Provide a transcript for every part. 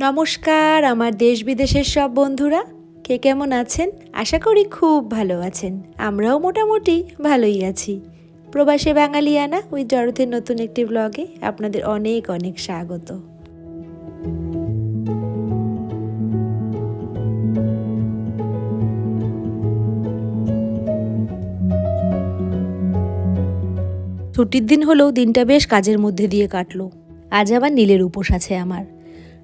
নমস্কার, আমার দেশ বিদেশের সব বন্ধুরা। কে কেমন আছেন? আশা করি খুব ভালো আছেন। আমরাও মোটামুটি ভালোই আছি। প্রবাসে বাঙালিয়ানা ওই জড়তের নতুন একটি ব্লগে আপনাদের অনেক অনেক স্বাগত। ছুটির দিন হলেও দিনটা বেশ কাজের মধ্যে দিয়ে কাটলো। আজ আবার নীলের উপোস আছে আমার।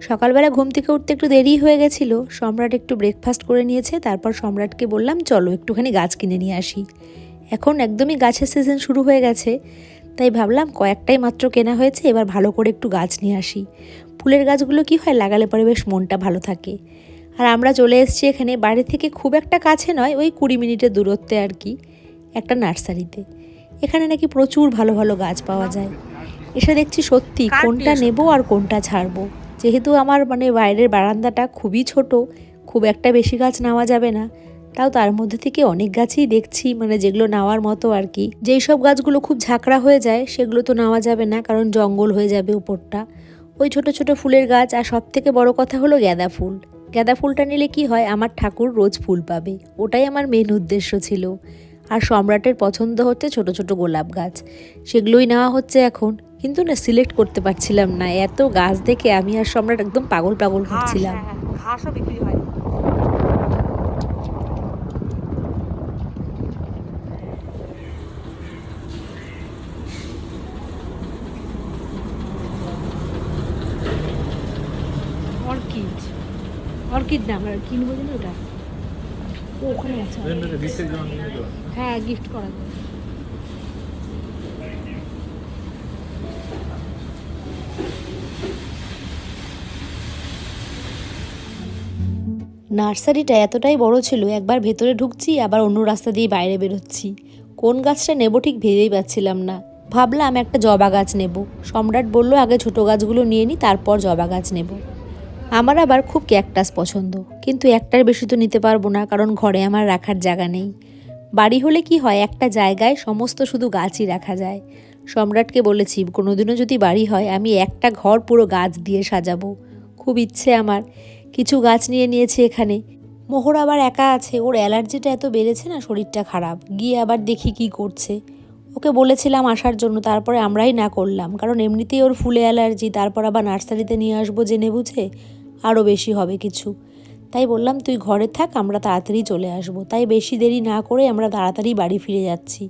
সকালবেলা ঘুম থেকে উঠতে একটু দেরি হয়ে গেছিল। সম্রাট একটু ব্রেকফাস্ট করে নিয়েছে তারপর সম্রাটকে বললাম চলো একটুখানি গাছ কিনে নিয়ে আসি। এখন একদমই গাছের সিজন শুরু হয়ে গেছে তাই ভাবলাম কয়েকটাই মাত্র কেনা হয়েছে এবার ভালো করে একটু গাছ নিয়ে আসি। ফুলের গাছগুলো কি হয় লাগালে পরে বেশ মনটা ভালো থাকে। আর আমরা চলে এসেছি এখানে বাড়ি থেকে খুব একটা কাছে নয় ওই কুড়ি মিনিটের দূরত্বে আর কি একটা নার্সারিতে। এখানে নাকি প্রচুর ভালো ভালো গাছ পাওয়া যায়। এসে দেখছি সত্যি কোনটা নেব আর কোনটা ছাড়বো। যেহেতু আমার মানে বাইরের বারান্দাটা খুবই ছোট, খুব একটা বেশি গাছ নেওয়া যাবে না। তাও তার মধ্যে থেকে অনেক গাছই দেখছি মানে যেগুলো নেওয়ার মতো আর কি। যেই সব গাছগুলো খুব ঝাঁকড়া হয়ে যায়, সেগুলো তো নেওয়া যাবে না, কারণ জঙ্গল হয়ে যাবে উপরটা। ওই ছোট ছোট ফুলের গাছ, আর সব থেকে বড় কথা হলো গাঁদা ফুল। গাঁদা ফুলটা নিলে কি হয়, আমার ঠাকুর রোজ ফুল পাবে। ওটাই আমার মেন উদ্দেশ্য ছিল। আর সম্রাটের পছন্দ হচ্ছে ছোট ছোট গোলাপ গাছ। সেগুলোই নেওয়া হচ্ছে এখন। কিন্তু না সিলেক্ট করতে পারছিলাম না। এত গাছ দেখে আমি আর সম্রাট একদম পাগল পাগল হচ্ছিলাম। ঘাসও বিক্রি হয়। অর্কিড। অর্কিড না আমরা কিনবো জানি ওটা? ও ওখানে আছে। হ্যাঁ গিফট করা যায় নার্সারিটা এতটাই বড় ছিল একবার ভেতরে ঢুকছি আবার অন্য রাস্তা দিয়ে বাইরে বেরোচ্ছি। কোন গাছটা নেব ঠিক ভেবেই পাচ্ছিলাম না। ভাবলাম একটা জবা গাছ নেব। সম্রাট বলল আগে ছোট গাছগুলো নিয়ে নিই তারপর জবা গাছ নেব। আমার আবার খুব ক্যাকটাস পছন্দ, কিন্তু একটার বেশি তো নিতে পারব না, কারণ ঘরে আমার রাখার জায়গা নেই। বাড়ি হলে কি হয়, একটা জায়গায় সমস্ত শুধু গাছই রাখা যায়। সম্রাটকে বলেছি, কোনোদিনও যদি বাড়ি হয়, আমি একটা ঘর পুরো গাছ দিয়ে সাজাবো। খুব ইচ্ছে আমার। কিছু গাছ নিয়ে নিয়েছি এখানে। মোহর আবার একা আছে, ওর অ্যালার্জিটা এত বেড়েছে না, শরীরটা খারাপ। গিয়ে আবার দেখি কি করছে। ওকে বলেছিলাম আসার জন্য, তারপরে আমরাই না করলাম। কারণ এমনিতেই ওর ফুলে অ্যালার্জি, তারপর আবার নার্সারিতে নিয়ে আসব জেনে বুঝে আরও বেশি হবে কিছু। তাই বললাম, তুই ঘরে থাক, আমরা তাড়াতাড়ি চলে আসব। তাই বেশি দেরি না করে আমরা তাড়াতাড়ি বাড়ি ফিরে যাচ্ছি।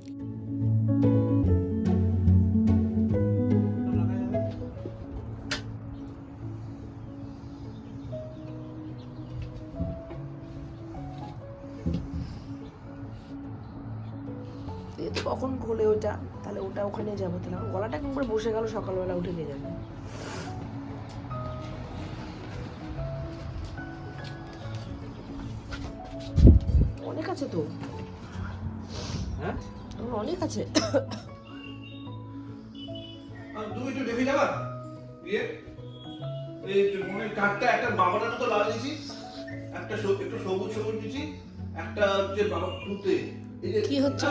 খোলে ওটা তাহলে ওটা ওখানে যাব। তাহলে আমার গলাটা কেমন করে বসে গেল সকালবেলা উঠে নিয়ে যাবে। অনেক আছে তো। হ্যাঁ? অনেক আছে। তুমি একটু দেখে যাবা? এই মনে কাঠটা একটা বাবাটার মতো লাল দিছি একটা একটু সবুজ সবুজ দিছি একটা হচ্ছে বাবা তুতে কি হচ্ছে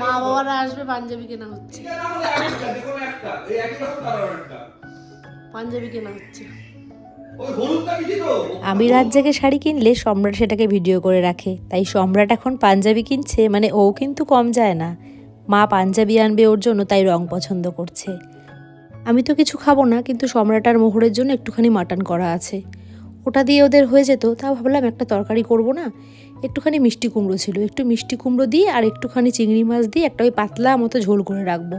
মা বাবারা আসবে, পাঞ্জাবি কেনা হচ্ছে। পাঞ্জাবি কেনা হচ্ছে। জেগে শাড়ি কিনলে সম্রাট সেটাকে ভিডিও করে রাখে। তাই সম্রাট এখন পাঞ্জাবি কিনছে মানে ও কিন্তু কম যায় না। মা পাঞ্জাবি আনবে ওর জন্য, তাই রং পছন্দ করছে। আমি তো কিছু খাব না, কিন্তু সম্রাট আর মোহরের জন্য একটুখানি মাটন করা আছে। ওটা দিয়ে ওদের হয়ে যেত, তা ভাবলাম একটা তরকারি করব না। একটুখানি মিষ্টি কুমড়ো ছিল। একটু মিষ্টি কুমড়ো দিয়ে আর একটুখানি চিংড়ি মাছ দিয়ে একটা ওই পাতলা মতো ঝোল করে রাখব।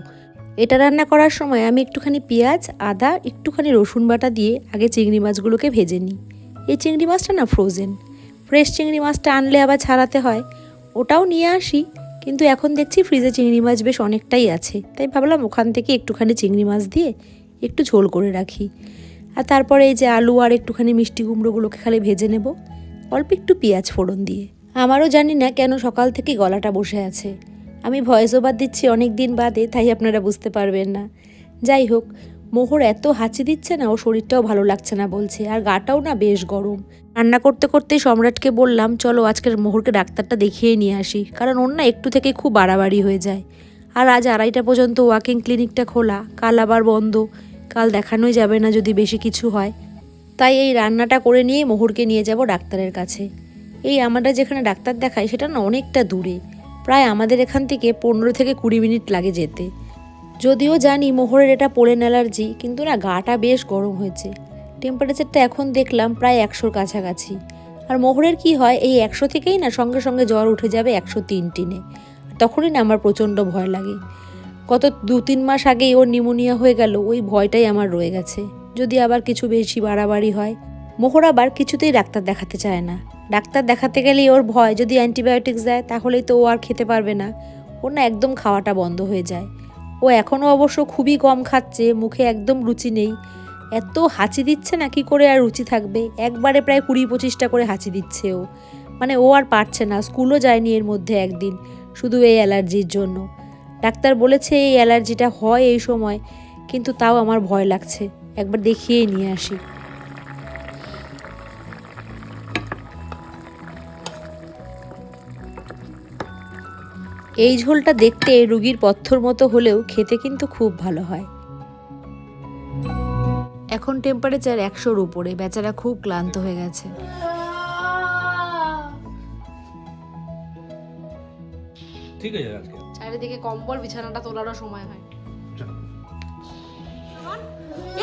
এটা রান্না করার সময় আমি একটুখানি পেঁয়াজ, আদা, একটুখানি রসুন বাটা দিয়ে আগে চিংড়ি মাছগুলোকে ভেজে নিই। এই চিংড়ি মাছটা না ফ্রোজেন ফ্রেশ চিংড়ি মাছটা আনলে আবার ছাড়াতে হয়। ওটাও নিয়ে আসি, কিন্তু এখন দেখছি ফ্রিজে চিংড়ি মাছ বেশ অনেকটাই আছে। তাই ভাবলাম ওখান থেকে একটুখানি চিংড়ি মাছ দিয়ে একটু ঝোল করে রাখি। আর তারপরে এই যে আলু আর একটুখানি মিষ্টি কুমড়োগুলোকে খালি ভেজে নেব। অল্প একটু পেঁয়াজ ফোড়ন দিয়ে। আমারও জানি না কেন সকাল থেকে গলাটা বসে আছে। আমি ভয়েস ওভার দিচ্ছি অনেক দিন বাদে, তাই আপনারা বুঝতে পারবেন না। যাই হোক, মোহর এত হাঁচি দিচ্ছে না ও শরীরটাও ভালো লাগছে না বলছে, আর গাটাও না বেশ গরম। রান্না করতে করতে সম্রাটকে বললাম, চলো আজকের মোহরকে ডাক্তারটা দেখিয়ে নিয়ে আসি, কারণ ওর না একটু থেকে খুব বাড়াবাড়ি হয়ে যায়। আর আজ আড়াইটা পর্যন্ত ওয়াকিং ক্লিনিকটা খোলা, কাল আবার বন্ধ, কাল দেখানোই যাবে না যদি বেশি কিছু হয়। তাই এই রান্নাটা করে নিয়েই মোহরকে নিয়ে যাব ডাক্তারের কাছে। এই আমরা যেখানে ডাক্তার দেখাই, সেটা না অনেকটা দূরে। প্রায় আমাদের এখান থেকে পনেরো থেকে কুড়ি মিনিট লাগে যেতে। যদিও জানি মোহরের এটা পোলেন অ্যালার্জি, কিন্তু না গাটা বেশ গরম হয়েছে। টেম্পারেচারটা এখন দেখলাম প্রায় একশোর কাছাকাছি। আর মোহরের কি হয়, এই একশো থেকেই না সঙ্গে সঙ্গে জ্বর উঠে যাবে একশো তিন টিনে। তখনই না আমার প্রচণ্ড ভয় লাগে। গত দু তিন মাস আগেই ওর নিউমোনিয়া হয়ে গেল, ওই ভয়টাই আমার রয়ে গেছে। যদি আবার কিছু বেশি বাড়াবাড়ি হয় মোহর আবার কিছুতেই ডাক্তার দেখাতে চায় না। ডাক্তার দেখাতে গেলেই ওর ভয় যদি অ্যান্টিবায়োটিক্স দেয়, তাহলেই তো ও আর খেতে পারবে না। ওর না একদম খাওয়াটা বন্ধ হয়ে যায়। ও এখনও অবশ্য খুবই কম খাচ্ছে, মুখে একদম রুচি নেই। এত হাঁচি দিচ্ছে না, কি করে আর রুচি থাকবে? একবারে প্রায় কুড়ি পঁচিশটা করে হাঁচি দিচ্ছে ও। মানে ও আর পারছে না, স্কুলও যায়নি এর মধ্যে একদিন, শুধু এই অ্যালার্জির জন্য। ডাক্তার বলেছে এই অ্যালার্জিটা হয় এই সময়, কিন্তু তাও আমার ভয় লাগছে। একবার দেখিয়েই নিয়ে আসি। এই ঝোলটা দেখতে রুগীর পথ্যর মতো হলেও খেতে কিন্তু খুব ভালো হয়। এখন টেম্পারেচার একশোর উপরে বেচারা খুব ক্লান্ত হয়ে গেছে। ঠিক আছে আজকে। চারিদিকে কম্বল বিছানাটা তোলারও সময় হয়।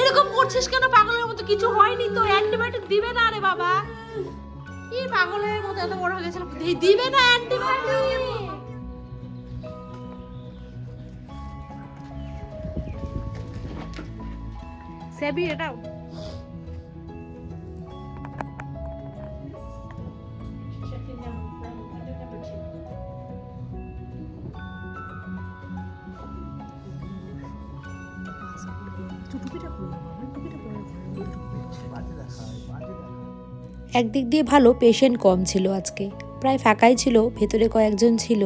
এরকম করছিস কেন? পাগলের মতো কিছু হয়নি তো। অ্যান্টিবায়োটিক দিবে না রে বাবা। কি পাগলের মতো এত বড় হয়ে গেছিল দিবে না অ্যান্টিবায়োটিক। সেবি একদিক দিয়ে ভালো পেশেন্ট কম ছিল আজকে। প্রায় ফাঁকাই ছিল ভেতরে কয়েকজন ছিল।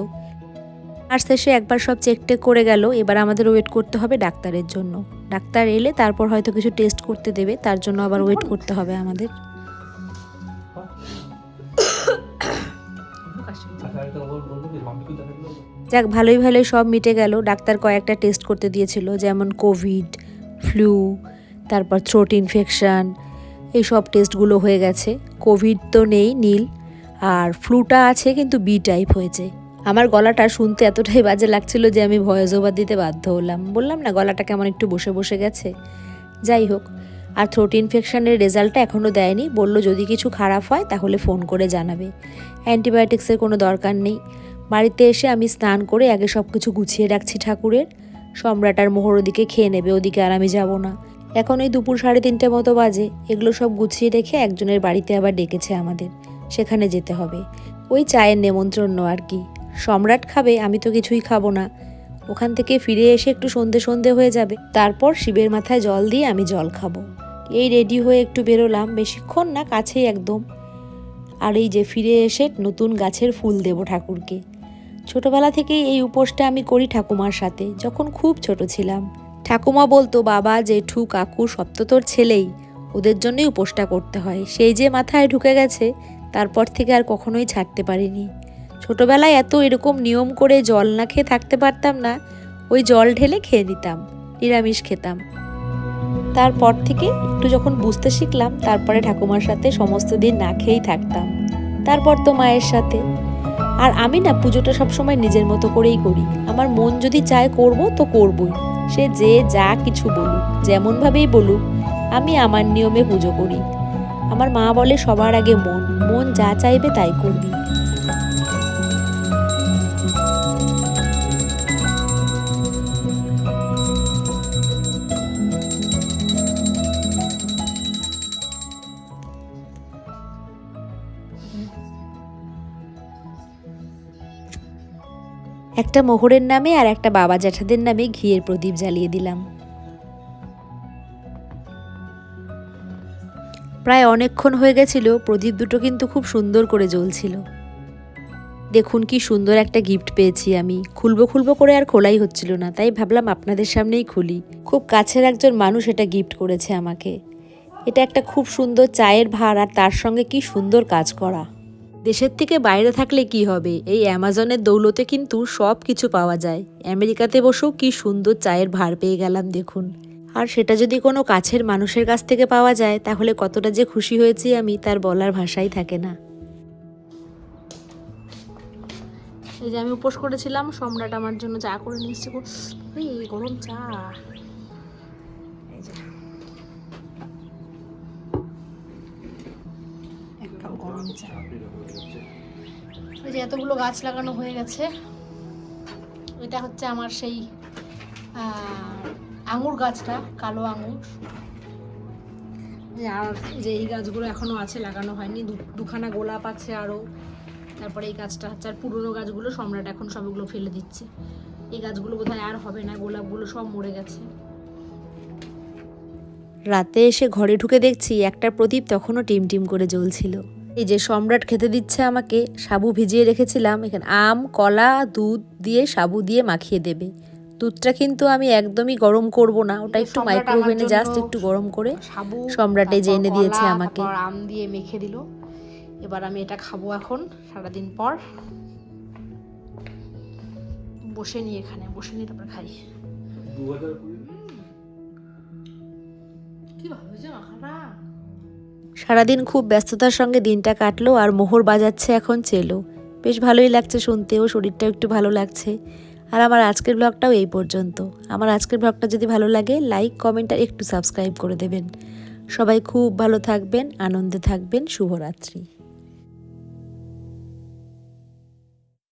আর শেষে একবার সব চেক টেক করে গেল, এবার আমাদের ওয়েট করতে হবে ডাক্তারের জন্য। ডাক্তার এলে তারপর হয়তো কিছু টেস্ট করতে দেবে, তার জন্য আবার ওয়েট করতে হবে আমাদের। যাক, ভালোই ভালোই সব মিটে গেল। ডাক্তার কয়েকটা টেস্ট করতে দিয়েছিল, যেমন কোভিড ফ্লু তারপর থ্রোট ইনফেকশান এই সব টেস্টগুলো হয়ে গেছে। কোভিড তো নেই, নীল। আর ফ্লুটা আছে কিন্তু বি টাইপ হয়েছে। আমার গলাটা শুনতে এতটাই বাজে লাগছিল যে আমি ভয়েস ওভার দিতে বাধ্য হলাম। বললাম, না, গলাটা কেমন একটু বসে বসে গেছে? যাই হোক, আর থ্রোট ইনফেকশনের রেজাল্টটা এখনও দেয়নি। বলল, যদি কিছু খারাপ হয়, তাহলে ফোন করে জানাবে। অ্যান্টিবায়োটিক্সের কোনো দরকার নেই। বাড়িতে এসে আমি স্নান করে আগে সব কিছু গুছিয়ে রাখছি ঠাকুরের। সম্রাট আর মোহর ওদিকে খেয়ে নেবে, ওদিকে আর আমি যাব না। এখন ওই দুপুর সাড়ে তিনটে মতো বাজে। এগুলো সব গুছিয়ে রেখে একজনের বাড়িতে আবার ডেকেছে আমাদের। সেখানে যেতে হবে। ওই চায়ের নেমন্ত্রণ আর কি। সম্রাট খাবে, আমি তো কিছুই খাব না। ওখান থেকে ফিরে এসে একটু সন্ধে সন্ধে হয়ে যাবে। তারপর শিবের মাথায় জল দিয়ে আমি জল খাব। এই রেডি হয়ে একটু বেরোলাম, বেশিক্ষণ না, কাছেই একদম। আর এই যে ফিরে এসে নতুন গাছের ফুল দেব ঠাকুরকে। ছোটবেলা থেকেই এই উপোসটা আমি করি ঠাকুমার সাথে, যখন খুব ছোট ছিলাম। ঠাকুমা বলতো, বাবা, জেঠু, কাকু, সব তো তোর ছেলেই। ওদের জন্যই উপোসটা করতে হয়। সেই যে মাথায় ঢুকে গেছে, তারপর থেকে আর কখনোই ছাড়তে পারিনি। ছোটবেলায় এত এরকম নিয়ম করে জল না খেয়ে থাকতে পারতাম না, ওই জল ঢেলে খেয়ে নিতাম, নিরামিষ খেতাম। তারপর থেকে একটু যখন বুঝতে শিখলাম, তারপরে ঠাকুমার সাথে সমস্ত দিন না খেয়েই থাকতাম। তারপর তো মায়ের সাথে। আর আমি না পুজোটা সবসময় নিজের মতো করেই করি। আমার মন যদি চায় করব তো করবই। সে যে যা কিছু বলুক, যেমনভাবেই বলুক, আমি আমার নিয়মে পুজো করি। আমার মা বলে সবার আগে মন মন যা চাইবে তাই করবি। একটা মোহরের নামে আর একটা বাবা জ্যাঠাদের নামে ঘিয়ের প্রদীপ জ্বালিয়ে দিলাম। প্রায় অনেকক্ষণ হয়ে গেছিল, প্রদীপ দুটো কিন্তু খুব সুন্দর করে জ্বলছিল। দেখুন কি সুন্দর একটা গিফট পেয়েছি আমি। খুলবো খুলবো করে আর খোলাই হচ্ছিল না, তাই ভাবলাম আপনাদের সামনেই খুলি। খুব কাছের একজন মানুষ এটা গিফট করেছে আমাকে। এটা একটা খুব সুন্দর চায়ের ভার আর তার সঙ্গে কি সুন্দর কাজ করা। দেশের থেকে বাইরে থাকলে কি হবে? এই অ্যামাজনের দৌলতে কিন্তু সব কিছু পাওয়া যায়। আমেরিকাতে বসেও কি সুন্দর চায়ের ভার পেয়ে গেলাম দেখুন। আর সেটা যদি কোনো কাছের মানুষের কাছ থেকে পাওয়া যায়, তাহলে কতটা যে খুশি হয়েছি আমি তার বলার ভাষাই থাকে না। এই যে আমি উপোস করেছিলাম, সম্রাট আমার জন্য চা করে নিয়ে গরম চা। গরম চা এই যে এতগুলো গাছ লাগানো হয়ে গেছে। এটা হচ্ছে আমার সেই আঙুর গাছটা কালো আঙুর। আর যে এই গাছগুলো এখনও আছে লাগানো হয়নি। দু- দুখানা গোলাপ আছে আরও তারপরে এই গাছটা হচ্ছে আর পুরনো গাছগুলো সম্রাট এখন সবগুলো ফেলে দিচ্ছে। এই গাছগুলো বোধহয় আর হবে না গোলাপগুলো সব মরে গেছে। রাতে এসে ঘরে ঢুকে দেখছি একটা প্রদীপ তখনও টিম টিম করে জ্বলছিল। এই যে সম্রাট খেতে দিচ্ছে আমাকে সাবু ভিজিয়ে রেখেছিলাম এখানে আম কলা দুধ দিয়ে সাবু দিয়ে মাখিয়ে দেবে। দুধটা কিন্তু আমি একদমই গরম করব না ওটা একটু মাইক্রোওভেনে জাস্ট একটু গরম করে সাবু সম্রাটে যে এনে দিয়েছে আমাকে। আম দিয়ে মেখে দিল। এবার আমি এটা খাব এখন সারাদিন পর। বসে নিয়ে এখানে বসে নিয়ে তারপর খাই। কি ভালো হয়েছে মাখাটা? সারাদিন খুব ব্যস্ততার সঙ্গে দিনটা কাটলো আর মোহর বাজাচ্ছে এখন চেলো। বেশ ভালোই লাগছে শুনতেও, শরীরটাও একটু ভালো লাগছে। আর আমার আজকের ব্লগটাও এই পর্যন্ত। আমার আজকের ব্লগটা যদি ভালো লাগে লাইক কমেন্ট আর একটু সাবস্ক্রাইব করে দেবেন। সবাই খুব ভালো থাকবেন, আনন্দে থাকবেন, শুভরাত্রি।